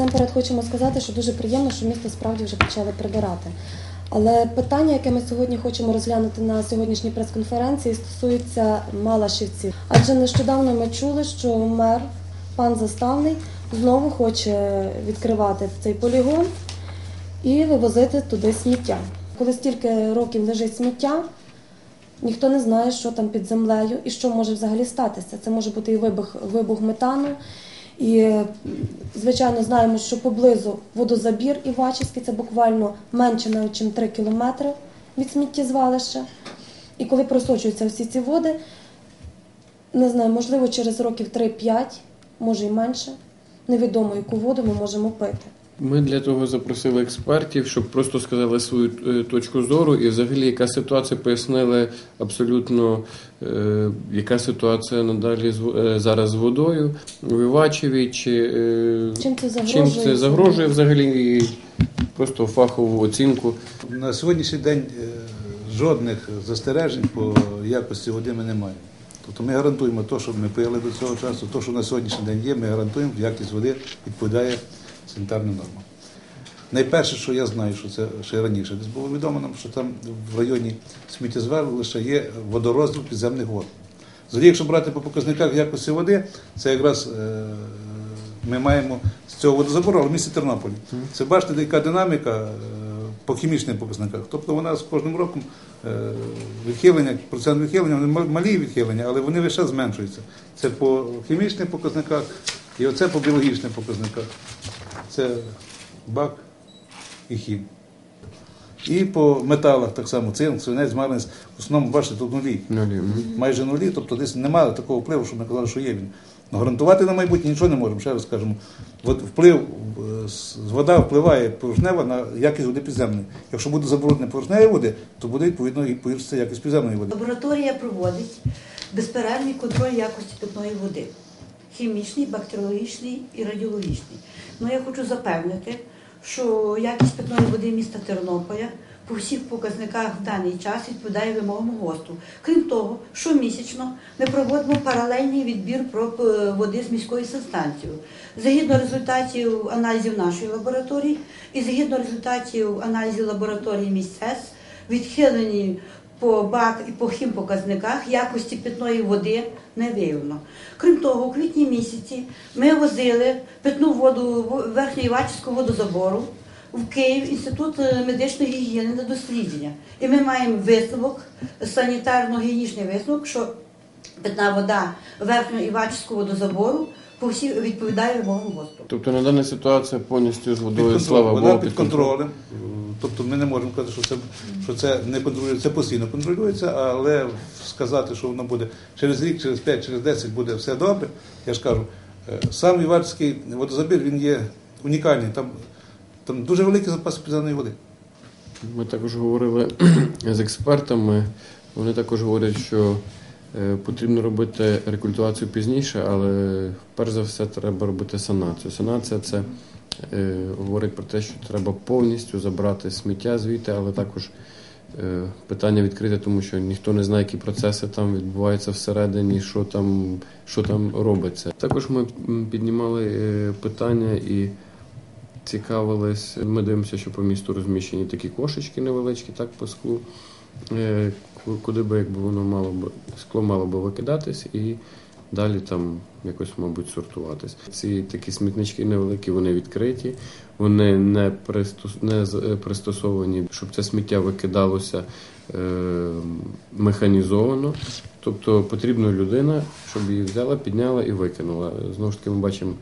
Насамперед хочемо сказати, що дуже приємно, що місто справді вже почали прибирати. Але питання, яке ми сьогодні хочемо розглянути на сьогоднішній прес-конференції, стосується Малашівців. Адже нещодавно ми чули, що мер пан Заставний знову хоче відкривати цей полігон і вивозити туди сміття. Коли стільки років лежить сміття, ніхто не знає, що там під землею і що може взагалі статися. Це може бути і вибух, вибух метану. І, звичайно, знаємо, що поблизу водозабір Івачівський, це буквально менше навіть, ніж 3 кілометри від сміттєзвалища. І коли просочуються всі ці води, не знаю, можливо, через років 3-5, може і менше, невідомо, яку воду ми можемо пити. Ми для того запросили експертів, щоб просто сказали свою е, точку зору і взагалі яка ситуація пояснили абсолютно, е, яка ситуація надалі з е, зараз з водою в Івачеві, чи е, Чим це чим це загрожує взагалі і просто фахову оцінку. На сьогоднішній день жодних застережень по якості води ми не маємо. Тобто ми гарантуємо те, що ми пили до цього часу, те, що на сьогоднішній день є, ми гарантуємо, якість води відповідає санітарним нормам. Найперше, що я знаю, що це ще раніше десь було відомо нам, що там в районі сміттєзвалища є водорозділ підземних вод. Взагалі, якщо брати по показниках якості води, це якраз е, ми маємо з цього водозабору, але в місті Тернополі. Це бачите, яка динаміка е, по хімічним показниках. Тобто вона з кожним роком е, відхилення, процент відхилення, вони малі відхилення, але вони вище зменшуються. Це по хімічних показниках і оце по біологічних показниках. Це бак і хім. І по металах так само цинк, свинець, марганець, в основному, бачите, тут нулі Нулі. Майже нулі, тобто десь немає такого впливу, щоб ми казали, що є він. Ну, гарантувати на майбутнє нічого не можемо. Ще раз скажемо, от вплив, е, вода впливає поверхнева на якість води підземної. Якщо буде забруднення поверхневої води, то буде відповідно і погіршиться якість підземної води. Лабораторія проводить безперервний контроль якості питної води. Хімічний, бактеріологічний і радіологічний. Ну я хочу запевнити, що якість питної води міста Тернополя по всіх показниках в даний час відповідає вимогам ГОСТу. Крім того, щомісячно ми проводимо паралельний відбір проб е, води з міської санстанції. Згідно результатів аналізів нашої лабораторії і згідно результатів аналізів лабораторії місцес, відхилені по бак і по хімпоказниках якості питної води не виявлено. Крім того, у квітні місяці ми возили питну воду в- верхньоівачівського водозабору в Київ інститут е, медичної гігієни на дослідження. І ми маємо висновок, санітарно-гігієнічний висновок, що питна вода верхньоівачівського водозабору по всі відповідає вимогам ГОСТу. Тобто на дана ситуація повністю з водою, слава Вона Богу, під контролем. Тобто ми не можемо казати, що це, що це не контролюється, це постійно контролюється, але сказати, що воно буде через рік, через 5, через 10 буде все добре, я ж кажу, е, сам Іварський водозабір він є унікальний. Там, там дуже великі запаси підземної води. Ми також говорили з експертами. Вони також говорять, що е, потрібно робити рекультивацію пізніше, але перш за все треба робити санацію. Санація це е, говорить про те, що треба повністю забрати сміття звідти, але також е, питання відкрите, тому що ніхто не знає, які процеси там відбуваються всередині, що там, що там робиться. Також ми піднімали е, питання і цікавились. Ми дивимося, що по місту розміщені такі кошечки невеличкі, так по склу, е, куди би якби воно мало би скло мало би викидатись і далі там якось, мабуть, сортуватись. Ці такі смітнички невеликі, вони відкриті, вони не, е, пристосовані, щоб це сміття викидалося е, механізовано. Тобто потрібна людина, щоб її взяла, підняла і викинула. Знову ж таки, ми бачимо,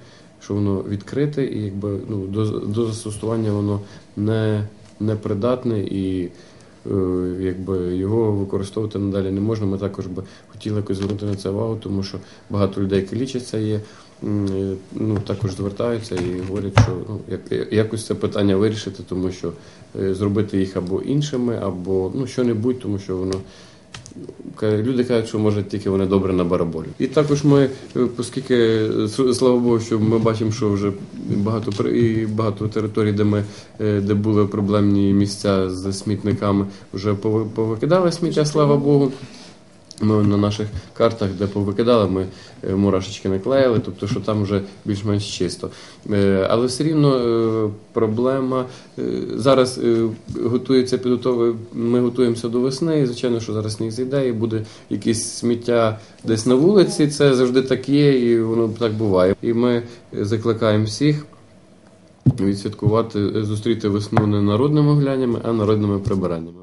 що воно відкрите, і якби ну, до, до застосування воно не, не придатне і якби його використовувати надалі не можна. Ми також би хотіли якось звернути на це увагу, тому що багато людей, які лічаться, є. е, Ну, також звертаються і говорять, що ну, як, якось це питання вирішити, тому що е, зробити їх або іншими, або ну, що-небудь, тому що воно Люди кажуть, що може тільки вони добре на бараболі. І також ми, е, оскільки слава Богу, що ми бачимо, що вже багато і багато територій, де ми е, де були проблемні місця з смітниками, вже пови- повикидали сміття, слава Богу. Ми на наших картах, де повикидали, ми е, мурашечки наклеїли, тобто, що там вже більш-менш чисто. Е, Але все рівно е, проблема зараз готується підготове. Ми готуємося до весни. І звичайно, що зараз сніг зійде і буде якесь сміття десь на вулиці. Це завжди так є, і воно так буває. І ми закликаємо всіх. Відсвяткувати, зустріти весну не народними гуляннями, а народними прибираннями.